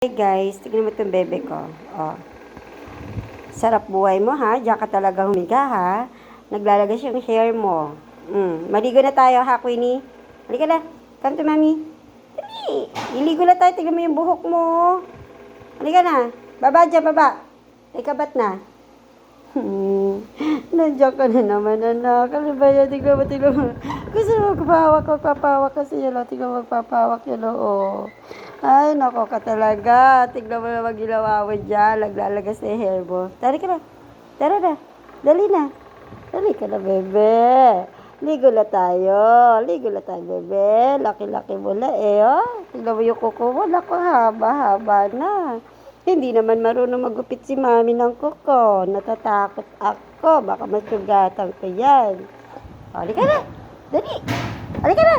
Hey guys, tignan mo itong bebe ko. Oh. Sarap buhay mo ha. Diyan ka talaga humiga ha. Naglalagas yung hair mo. Mm. Maligo na tayo ha, Queenie. Halika na. Come to mommy. Dali. Iligo na tayo. Tignan mo yung buhok mo. Halika na. Baba dyan, baba. Teka, ba't na? Hmm. Nandiyan ka na naman, anak. Ano ba yan? Tignan mo, tignan mo. Gusto mo magpapawak, magpapawak kasi yun. Tignan mo, magpapawak yun, oh. Ay, nako ka talaga. Tignan mo na magilawa mo dyan. Naglalagas na yung hair mo. Tara ka na. Tara na. Dali na. Dali ka na, bebe. Ligo na tayo. Ligo na tayo, bebe. Laki-laki mo na eh, oh. Tignan mo yung kuko mo. Nako, haba-haba na. Hindi naman marunong magupit si mami ng kuko. Natatakot ako. Baka masugatan ko yan. Halika na. Dali. Halika na.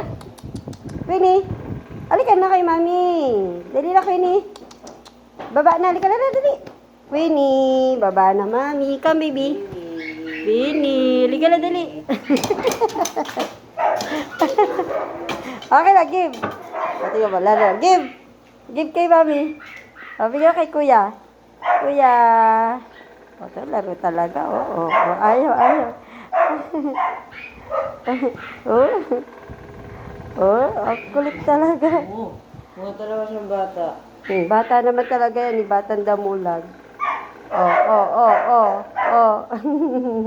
Winnie. Kay mami. Dali na, Winnie. Baba na. Halika na, dali. Winnie. Baba na, mami. Come, baby. Winnie. Halika na, dali. okay na, give. Pati ka pala na. Give. Give kay mami. O, bigyan kay kuya. Kuya. O, ito, laro talaga. Oo, oh, oh, Ayaw, ayaw. oh. Oh, ang kulit talaga. Oo. Mga talaga siyang bata. Hmm, bata naman talaga yan, batang damulag. Oh, oh, oh, oh, oh.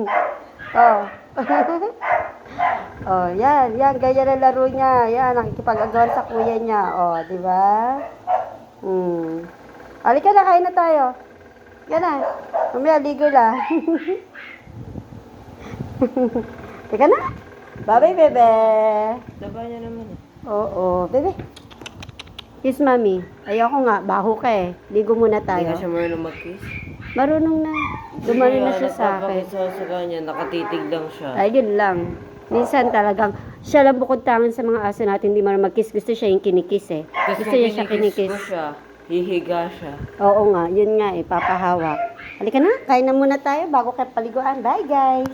oh. oh, yan, yan, ganyan ang laro niya. Yan, nakikipag-agawan sa kuya niya. Oh, di ba? Hmm. Halika na, kain na tayo. Yan na. Mamaya, ligo na. Teka na. Bye-bye, bebe. Taba niya naman eh. Oo, bebe. Kiss mami. Ayoko nga, baho ka eh. Ligo muna Hindi tayo. ka siya marunong mag-kiss. Marunong na. Dumano na siya sa akin. Sa, sa kanya, nakatitig lang siya. Ayun lang. Minsan talagang, siya lang bukod tangan sa mga aso natin, hindi marunong mag-kiss. Gusto siya yung kinikiss eh. Tapos Gusto kung niya siya kinikiss kinikiss. ko siya, hihiga siya. Oo nga, yun nga eh, papahawak. Halika na, kain na muna tayo bago kayo paliguan. Bye guys!